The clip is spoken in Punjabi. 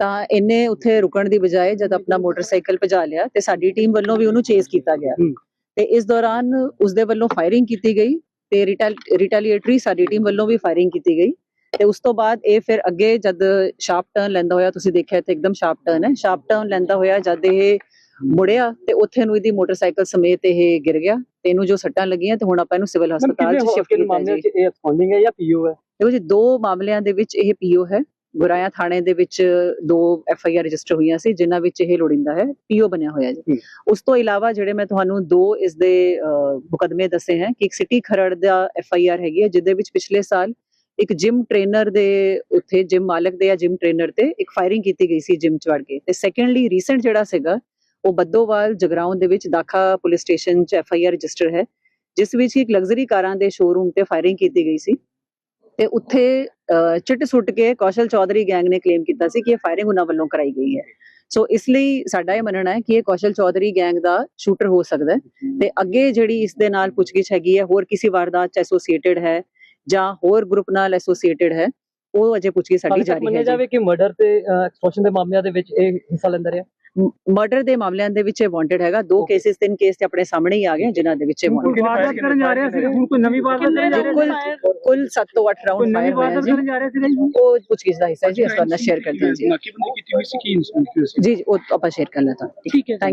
ਤਾਂ ਇਹਨੇ ਉੱਥੇ ਰੁਕਣ ਦੀ ਬਜਾਏ ਜਦ ਆਪਣਾ ਮੋਟਰਸਾਈਕਲ ਭਜਾ ਲਿਆ ਤੇ ਸਾਡੀ ਟੀਮ ਵੱਲੋਂ ਵੀ ਉਹਨੂੰ ਚੇਸ ਕੀਤਾ ਗਿਆ। ਤੇ ਇਸ ਦੌਰਾਨ ਉਸਦੇ ਵੱਲੋਂ ਫਾਇਰਿੰਗ ਕੀਤੀ ਗਈ ਤੇ ਰਿਟੈਲੀਏਟਰੀ ਸਾਡੀ ਟੀਮ ਵੱਲੋਂ ਵੀ ਫਾਇਰਿੰਗ ਕੀਤੀ ਗਈ। ਤੇ ਉਸ ਤੋਂ ਬਾਅਦ ਇਹ ਫਿਰ ਅੱਗੇ ਜਦ ਸ਼ਾਰਪ ਟਰਨ ਲੈਂਦਾ ਹੋਇਆ ਤੁਸੀਂ ਦੇਖਿਆ ਤੇ ਇੱਕਦਮ ਸ਼ਾਰਪ ਟਰਨ ਹੈ। ਸ਼ਾਰਪ ਟਰਨ ਲੈਂਦਾ ਹੋਇਆ ਜਦ ਇਹ ਮੁੜਿਆ ਤੇ ਉੱਥੇ ਨੂੰ ਇਹਦੀ ਮੋਟਰਸਾਈਕਲ ਸਮੇਤ ਇਹ ਗਿਰ ਗਿਆ ਤੇ ਇਹਨੂੰ ਜੋ ਸੱਟਾਂ ਲੱਗੀਆਂ ਤੇ ਹੁਣ ਆਪਾਂ ਇਹਨੂੰ ਸਿਵਲ ਹਸਪਤਾਲ 'ਚ ਸ਼ਿਫਟ ਕੀਤਾ ਜੀ ਚ ਇਹ ਸਪੌਂਡਿੰਗ ਹੈ ਜਾਂ ਪੀਓ ਹੈ? ਦੇਖੋ ਜੀ ਦੋ ਮਾਮਲਿਆਂ ਦੇ ਵਿੱਚ ਇਹ ਪੀਓ ਹੈ। ਗੁਰਾਇਆ ਥਾਣੇ ਦੇ ਵਿੱਚ ਦੋ ਐਫ ਆਈ ਆਰ ਰਜਿਸਟਰ ਹੋਈਆਂ ਸੀ ਜਿਨ੍ਹਾਂ ਵਿੱਚ ਇਹ ਲੋੜਿੰਦਾ ਹੈ ਪੀਓ ਬਣਿਆ ਹੋਇਆ ਜੀ। ਉਸ ਤੋਂ ਇਲਾਵਾ ਜਿਹੜੇ ਮੈਂ ਤੁਹਾਨੂੰ ਦੋ ਇਸ ਦੇ ਮੁਕੱਦਮੇ ਦੱਸੇ ਹੈ ਕਿ ਇੱਕ ਸਿਟੀ ਖਰੜ ਦਾ ਐਫ ਆਈ ਆਰ ਹੈਗੀ ਹੈ ਜਿਹਦੇ ਵਿੱਚ ਪਿਛਲੇ ਸਾਲ ਇੱਕ ਜਿਮ ਟ੍ਰੇਨਰ ਦੇ ਉੱਥੇ ਜਿਮ ਮਾਲਕ ਦੇ ਜਾਂ ਜਿਮ ਟ੍ਰੇਨਰ ਤੇ ਇੱਕ ਫਾਇਰਿੰਗ ਕੀਤੀ ਗਈ ਸੀ ਜਿਮ ਚ ਵੜ ਕੇ। ਤੇ ਸੈਕੰਡਲੀ ਰੀਸੈਂਟ ਜਿਹੜਾ ਸੀਗਾ ਉਹ ਬੱਦੋਵਾਲ ਜਗਰਾਉਂ ਦੇ ਵਿੱਚ ਦਾਖਾ ਪੁਲਿਸ ਸਟੇਸ਼ਨ ਚ ਐਫ ਆਈ ਆਰ ਰਜਿਸਟਰ ਹੈ ਜਿਸ ਵਿੱਚ ਇੱਕ ਲਗਜ਼ਰੀ ਕਾਰਾਂ ਦੇ ਸ਼ੋਰੂਮ ਤੇ ਫਾਇਰਿੰਗ ਕੀਤੀ ਗਈ ਸੀ। ਤੇ ਉੱਥੇ ਚਿੱਟ ਸੁੱਟ ਕੇ ਕੌਸ਼ਲ ਚੌਧਰੀ ਗੈਂਗ ਨੇ ਕਲੇਮ ਕੀਤਾ ਸੀ ਕਿ ਇਹ ਫਾਇਰਿੰਗ ਉਹਨਾਂ ਵੱਲੋਂ ਕਰਾਈ ਗਈ ਹੈ। ਸੋ ਇਸ ਲਈ ਸਾਡਾ ਇਹ ਮੰਨਣਾ ਹੈ ਕਿ ਇਹ ਕੌਸ਼ਲ ਚੌਧਰੀ ਗੈਂਗ ਦਾ ਸ਼ੂਟਰ ਹੋ ਸਕਦਾ ਹੈ ਤੇ ਅੱਗੇ ਜਿਹੜੀ ਇਸ ਦੇ ਨਾਲ ਪੁੱਛਗਿੱਛ ਹੈਗੀ ਹੈ ਹੋਰ ਕਿਸੇ ਵਾਰਦਾਤ ਚ ਐਸੋਸੀਏਟਡ ਹੈ ਜਾਂ ਹੋਰ ਗਰੁੱਪ ਨਾਲ ਐਸੋਸੀਏਟਡ ਹੈ ਉਹ ਅਜੇ ਪੁੱਛਗਿੱਛ ਸਾਡੀ ਜਾਰੀ ਮੰਨਿਆ ਹੈ ਜਾਵੇ ਕਿ ਮਰਡਰ ਤੇ ਐਕਸਟੋਰਸ਼ਨ ਦੇ ਮਾਮਲਿਆਂ ਦੇ ਵਿੱਚ ਇਹ ਹਿੱਸਾ ਲੈਂਦਾ ਰਿਹਾ? ਮਰਡਰ ਦੇ ਮਾਮਲਿਆਂ ਦੇ ਵਿੱਚ ਇਹ ਵਾਂਟਡ ਹੈਗਾ। ਦੋ. ਕੇਸਿਸ ਤਿੰਨ ਕੇਸ ਤੇ ਆਪਣੇ ਸਾਹਮਣੇ ਹੀ ਆ ਗਏ ਜਿਨ੍ਹਾਂ ਦੇ ਵਿੱਚ ਇਹ ਕੋਈ ਵਾਂਟਡ ਵਾਰਦਾਤ ਕਰਨ ਜਾ ਰਿਹਾ ਸੀ? ਹੁਣ ਕੋਈ ਨਵੀਂ ਵਾਰਦਾਤ ਕਰਨ ਜਾ ਰਿਹਾ ਸੀ? ਕੁੱਲ ਕੁੱਲ 7 ਤੋਂ 8 ਰਾਉਂਡ ਫਾਇਰ ਹੋਇਆ ਜੀ। ਜਾ ਰਿਹਾ ਸੀ ਉਹ ਪੁੱਛਗਿੱਛ ਦਾ ਹਿੱਸਾ ਹੈ ਜੀ ਅਸੀਂ ਤੁਹਾਨੂੰ ਸ਼ੇਅਰ ਕਰਦੇ ਹਾਂ ਜੀ। ਨਾਕੀਬੰਦੀ ਕੀਤੀ ਹੋਈ ਸੀ ਕੀ ਇਨਸੀਡੈਂਟ ਸੀ? ਜੀ ਉਹ ਆਪਾਂ ਸ਼ੇਅਰ ਕਰ ਲੈਤਾ। ਠੀਕ ਹੈ ਥੈਂਕ